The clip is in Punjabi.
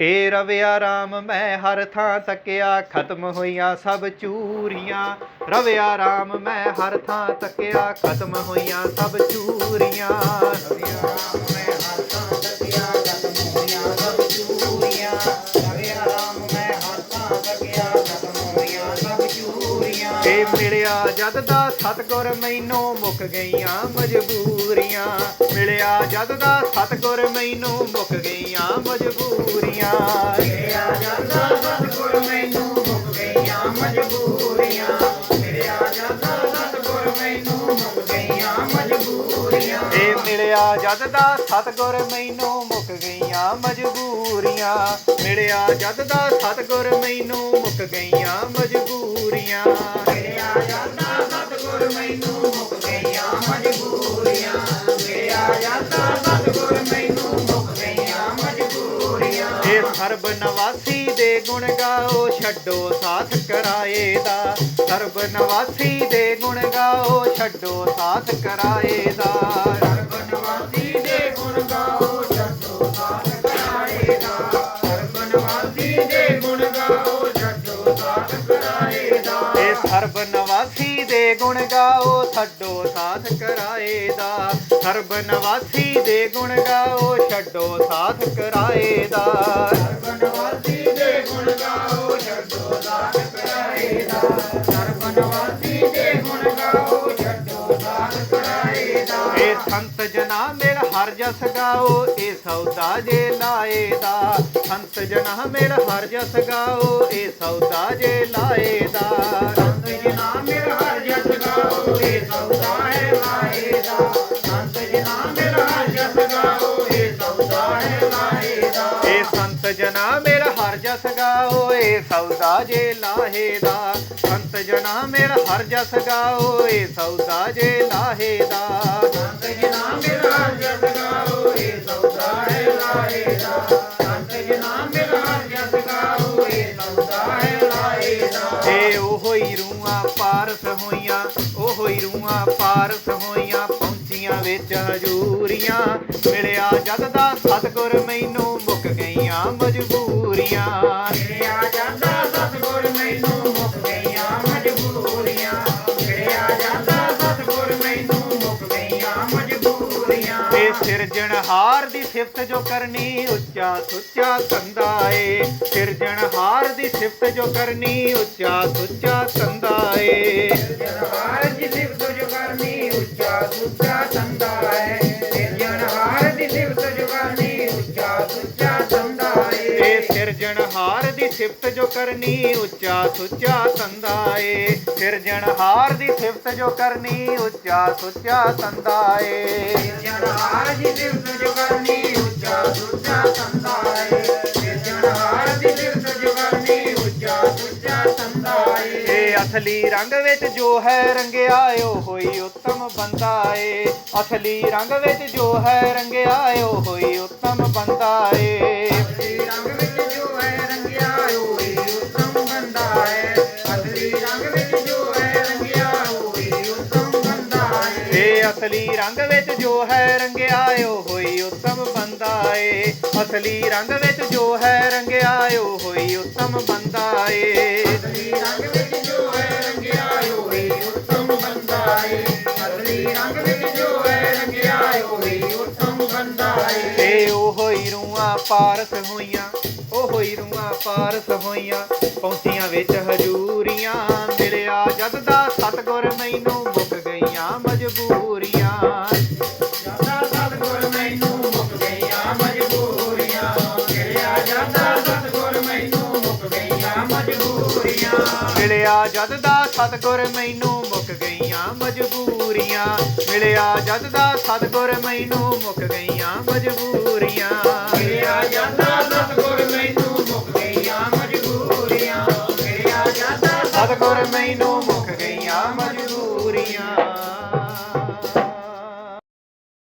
ਏ ਰਵਿਆ ਰਾਮ ਮੈਂ ਹਰ ਥਾਂ ਤੱਕਿਆ, ਖਤਮ ਹੋਈਆਂ ਸਭ ਚੂਰੀਆਂ। ਰਵਿਆ ਰਾਮ ਮੈਂ ਹਰ ਥਾਂ ਤੱਕਿਆ, ਖਤਮ ਹੋਈਆਂ ਸਭ ਚੂਰੀਆਂ। ਰਵਿਆ ਰਾਮ ਮੈਂ ਹਰ ਥਾਂ ਤੱਕਿਆ, ਖਤਮ ਹੋਈਆਂ ਸਭ ਚੂਰੀਆਂ। ਰਵਿਆ ਰਾਮ ਮੈਂ ਹਰ ਥਾਂ ਮਿਲਿਆ, ਜਦ ਦਾ ਸਤਗੁਰ ਮੈਨੂੰ ਮੁੱਕ ਗਈਆਂ ਮਜਬੂਰੀਆਂ। ਮਿਲਿਆ, ਜਦ ਦਾ ਸਤਗੁਰ ਮੈਨੂੰ ਮੁੱਕ ਗਈਆਂ ਮਜਬੂਰੀਆਂ। ਮਿਲਿਆ, ਜਦ ਦਾ ਸਤਗੁਰ ਮੈਨੂੰ ਜਦ ਦਾ ਸਤਗੁਰ ਮੈਨੂੰ ਮੁੱਕ ਗਈਆਂ ਮਜਬੂਰੀਆਂ। ਮਿਲਿਆ ਜਦ ਦਾ ਸਤਗੁਰ ਮੈਨੂੰ ਮੁੱਕ ਗਈਆਂ ਮਜਬੂਰੀਆਂ। ਮਿਲਿਆ ਜਦ ਦਾ ਸਤਗੁਰ ਮੈਨੂੰ ਮੁੱਕ ਗਈਆਂ ਮਜਬੂਰੀਆਂ। ਮਿਲਿਆ ਜਦ ਦਾ ਸਤਗੁਰ ਮੈਨੂੰ ਮੁੱਕ ਗਈਆਂ ਮਜਬੂਰੀਆਂ। ਇਹ ਸਰਬ ਨਵਾਸੀ ਦੇ ਗੁਣ ਗਾਓ, ਛੱਡੋ ਸਾਥ ਕਰਾਏ ਦਾ ਸਰਬ ਨਵਾਸੀ ਦੇ ਗੁਣ ਗਾਓ, ਛੱਡੋ ਸਾਥ ਕਰਾਏ ਦਾ ਸਰਬ ਨਵਾਸੀ ਦੇ ਗੁਣ ਗਾਓ ਛੱਡੋ ਸਾਥ ਕਰਾਏ ਦਾ ਸਰਬ ਨਵਾਸੀ ਦੇ ਗੁਣ ਗਾਓ ਛੱਡੋ ਸਾਥ ਕਰਾਏ ਦਾ ਸਰਬ ਨਵਾਸੀ ਦੇ ਗੁਣ ਗਾਓ ਛੱਡੋ ਸਾਥ ਕਰਾਏ ਦਾ ਸਰਬ ਨਵਾਸੀ ਦੇ ਗੁਣ ਗਾਓ ਛੱਡੋ ਸਾਥ ਕਰਾਏ ਦਾ ਇਹ ਸੰਤ ਜਨਾ ਮਿਲ ਹਰ ਜਸ ਗਾਓ ਇਹ ਸੌਦਾ ਜੇ ਲਾਏ ਦਾ ਸੰਤ ਜਨਾ ਮਿਲ ਹਰ ਜਸ ਗਾਓ ਇਹ ਸੌਦਾ ਜੇ ਲਾਏ ਦਾ ਜਨਾ ਮਿਲ ਹਰ ਜਸ ਗਾਓ ਇਹ ਸੌਦਾ ਜੇ ਲਾਹੇ ਦਾ ਸੰਤ ਜਨਾ ਮਿਲ ਹਰ ਜਸ ਗਾਓ ਇਹ ਸੌਦਾ ਜੇ ਲਾਹੇ ਦਾ ਸੰਤ ਜਨਾ ਮਿਲ ਹਰ ਜਸ ਗਾਓ ਇਹ ਸੌਦਾ ਹੈ ਲਾਹੇ ਦਾ ਸੰਤ ਜਨਾ ਮਿਲ ਹਰ ਜਸ ਗਾਓ ਇਹ ਸੌਦਾ ਹੈ ਲਾਹੇ ਦਾ ਏ ਉਹੋ ਹੀ ਰੂਹਾਂ ਪਾਰਸ ਹੋਈਆਂ ਸਿਰਜਣਹਾਰ ਦੀ ਸਿਫਤ ਜੋ ਕਰਨੀ, ਉੱਚਾ ਸੁੱਚਾ ਕੰਦਾ ਏ ਸਿਰਜਣਹਾਰ ਦੀ ਸਿਫਤ ਜੋ ਕਰਨੀ, ਉੱਚਾ ਸੁੱਚਾ ਕੰਦਾ ਏ ਸਿਰਜਣਹਾਰ ਦੀ ਸਿਫਤ ਜੋ ਕਰਨੀ, ਉੱਚਾ ਸੁੱਚਾ ਕਰਨੀ ਉੱਚਾ ਸੁੱਚਾ ਕੰਦਾ ਏ ਸਿਰਜਣਹਾਰ ਦੀ ਸਿਫਤ ਜੋ ਕਰਨੀ ਉੱਚਾ ਸੁੱਚਾ ਕੰਦਾ ਏ ਸਿਰਜਣਹਾਰ ਦੀ ਸਿਫਤ ਜੋ ਕਰਨੀ ਉੱਚਾ ਸੁੱਚਾ ਕੰਦਾ ਏ ਸਿਰਜਣਹਾਰ ਦੀ ਸਿਫਤ ਜੋ ਕਰਨੀ ਉੱਚਾ ਸੁੱਚਾ ਕੰਦਾ ਏ ਇਹ ਅਸਲੀ ਰੰਗ ਵਿੱਚ ਜੋ ਹੈ ਰੰਗਿਆ ਉਹ ਹੋਈ ਉੱਤਮ ਬੰਦਾ ਏ ਅਸਲੀ ਰੰਗ ਵਿੱਚ ਜੋ ਹੈ ਰੰਗਿਆ ਉਹ ਹੋਈ ਉੱਤਮ ਬੰਦਾ ਏ ਅਸਲੀ ਰੰਗ ਵਿੱਚ ਜੋ ਹੈ ਰੰਗਿਆ ਉਹ ਹੋਈ ਉੱਤਮ ਬੰਦਾ ਏ ਅਸਲੀ ਰੰਗ ਵਿੱਚ ਜੋ ਹੈ ਰੰਗਿਆ ਉਹ ਹੋਈ ਉੱਤਮ ਬੰਦਾ ਏ ਅਸਲੀ ਰੰਗ ਵਿੱਚ ਜੋ ਹੈ ਰੰਗਿਆ ਉਹ ਹੋਈ ਉੱਤਮ ਬੰਦਾ ਏ ਅਸਲੀ ਰੰਗ ਵਿੱਚ ਜੋ ਹੈ ਰੰਗਿਆ ਉਹ ਹੋਈ ਉੱਤਮ ਬੰਦਾ ਏ ਏ ਉਹ ਹੀ ਰੂਹਾਂ ਪਾਰਸ ਹੋਈਆਂ, ਉਹ ਹੀ ਰੂਹਾਂ ਪਾਰਸ ਹੋਈਆਂ। ਪਹੁੰਚੀਆਂ ਵਿੱਚ ਹਜੂਰੀਆਂ ਮਿਲਿਆ, ਜਦ ਦਾ ਸਤਗੁਰ ਮੈਨੂੰ ਮੁੱਕ ਗਈਆਂ ਮਜਬੂਰ ਜਾਂਦਾ ਸਤਗੁਰ ਮੈਨੂੰ ਮੁੱਕ ਗਈਆਂ ਮਜਬੂਰੀਆਂ ਮਿਲਿਆ ਜਦ ਦਾ ਸਤਗੁਰ ਮੈਨੂੰ ਮੁੱਕ ਗਈਆਂ ਮਜਬੂਰੀਆਂ। ਮਿਲਿਆ ਜਦ ਦਾ ਸਤਗੁਰ ਮੈਨੂੰ ਮੁੱਕ ਗਈਆਂ ਮਜਬੂਰੀਆਂ। ਮਿਲਿਆ ਜਾਂਦਾ ਦਾ ਸਤਗੁਰ ਮੈਨੂੰ ਮੁੱਕ ਗਈਆਂ ਮਜਬੂਰੀਆਂ। ਮਿਲਿਆ ਜਾਂਦਾ ਦਾ ਸਤਗੁਰ ਮੈਨੂੰ